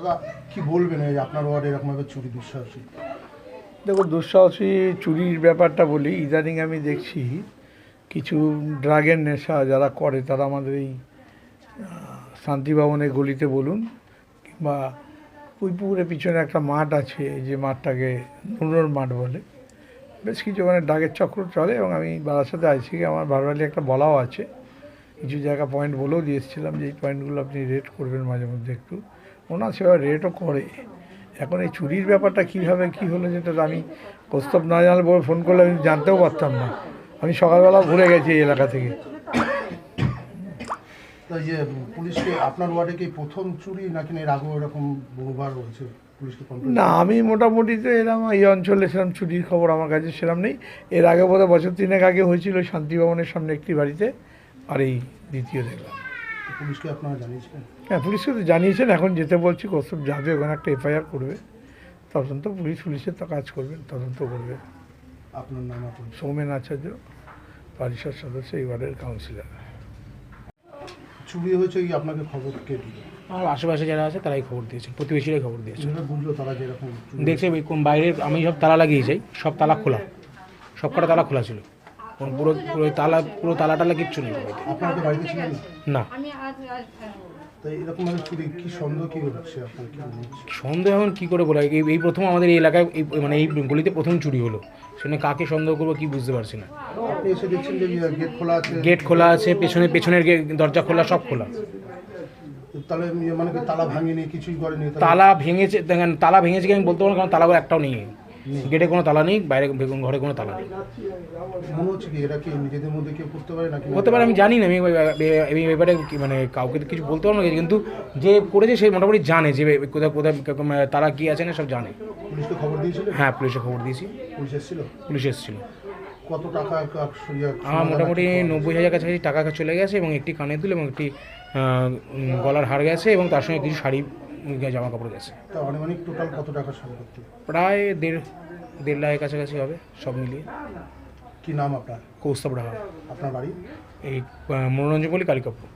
দাদা, কি বলবেন আপনার ওয়ার্ডে এরকমভাবে চুরি, দুঃসাহসী? দেখো দুঃসাহসী চুরির ব্যাপারটা বলি, ইদানিং আমি দেখছি কিছু ড্রাগের নেশা যারা করে, তারা আমাদের এই শান্তিভবনের গলিতে বলুন, কিংবা পুকুরের পিছনে একটা মাঠ আছে, যে মাঠটাকে নুনোর মাঠ বলে। বেশ কিছু ওখানে ড্রাগের চক্র চলে, এবং আমি বারাসাতে আছি আমার ভারবালি একটা বলাও আছে। কিছু জায়গা পয়েন্ট বলেও দিয়ে এসেছিলাম যে এই পয়েন্টগুলো আপনি রেট করবেন মাঝে মধ্যে একটু। ওনার সেভাবে রেটও করে। এখন এই চুরির ব্যাপারটা কীভাবে কী হলো যেটা আমি প্রস্তাব না জানালে বলে ফোন করলে আমি জানতেও পারতাম না। আমি সকালবেলা ঘুরে গেছি এই এলাকা থেকে। যে পুলিশকে আপনার ওয়ার্ডে কি প্রথম চুরি নাকি এর আগেও এরকম বহুবার হয়েছে না আমি মোটামুটি তো এরকম এই অঞ্চলে সেরকম চুরির খবর আমার কাছে সেরকম নেই। এর আগে বোধহয় বছর তিনেক আগে হয়েছিল শান্তিভবনের সামনে একটি বাড়িতে। আর এই দ্বিতীয় দেখলাম। পুলিশকে আপনারা জানিয়েছিলেন? হ্যাঁ পুলিশকে তো জানিয়েছেন এখন যেতে বলছি কৌস্তব যাবে ওখানে একটা এফআইআর করবে। তদন্ত পুলিশ পুলিশের তো কাজ করবেন তদন্ত করবে। আপনার নাম আপনার সৌমেন আচার্য পরিষদ সদস্য এই ওয়ার্ডের কাউন্সিলর। চুরি হয়েছে কি আপনাকে খবর কে দিল? আমার আশেপাশে যারা আছে তারাই খবর দিয়েছে প্রতিবেশীরাই খবর দিয়েছে। বুঝলো তারা যেরকম দেখছে ওই কোন বাইরের আমি সব তালা লাগিয়ে যাই সব তালা খোলা। সব কটা তালা খোলা ছিল। পুরো পুরো তালা পুরো তালা টালা কিচ্ছু নেই। বাড়িতে আপনারা কি বাড়িতে ছিলেন না। না তো এরকম ভাবে চুরি কি সন্দেহ কি হচ্ছে আপনার? কি মনে হচ্ছে? সন্দেহ এখন কী করে বলা যায়? এই এই প্রথম আমাদের এই এলাকায় এই মানে এই গলিতে প্রথম চুরি হলো। সেখানে কাকে সন্দেহ করব কি বুঝতে পারছি না। আপনি এসে দেখছেন যে গেট খোলা আছে। গেট খোলা আছে পেছনে পেছনের গে- দরজা খোলা সব খোলা। তাহলে ইয়ে মানে কি তালা ভাঙেনি কিছুই করেনি? তালা ভেঙেছে দেখেন তালা ভেঙেছে কি আমি বলতে পারব না, কারণ তালাগুলো একটাও নেই। গেটে কোনো তালা নেই বাইরে ঘরে কোনো তালা নেই। মনে হতে পারে আমি জানি না আমি কি- মানে কাউকে কিছু বলতে পারব না কিন্তু যে করেছে সে মোটামুটি জানে যে কোথায় কোথায় তারা কি আছে না সব জানে। পুলিশকে খবর দিয়েছিলেন হ্যাঁ পুলিশে খবর দিয়েছি। পুলিশ এসেছিল? পুলিশ এসেছিল। কত টাকা আমার মোটামুটি নব্বই হাজার কাছাকাছি টাকা চলে গেছে এবং একটি কানের দুল এবং একটি গলার হার গেছে এবং তার সঙ্গে কিছু শাড়ি জামা কাপড় গেছে। তা অনেক টোটাল কত টাকা সম্পত্তি? প্রায় দেড় দেড় লাখের কাছাকাছি হবে সব মিলিয়ে। কি নাম আপনার? কৌস্তব রাহা আপনার বাড়ি? এই মনোরঞ্জন বলি কালিকাপুর।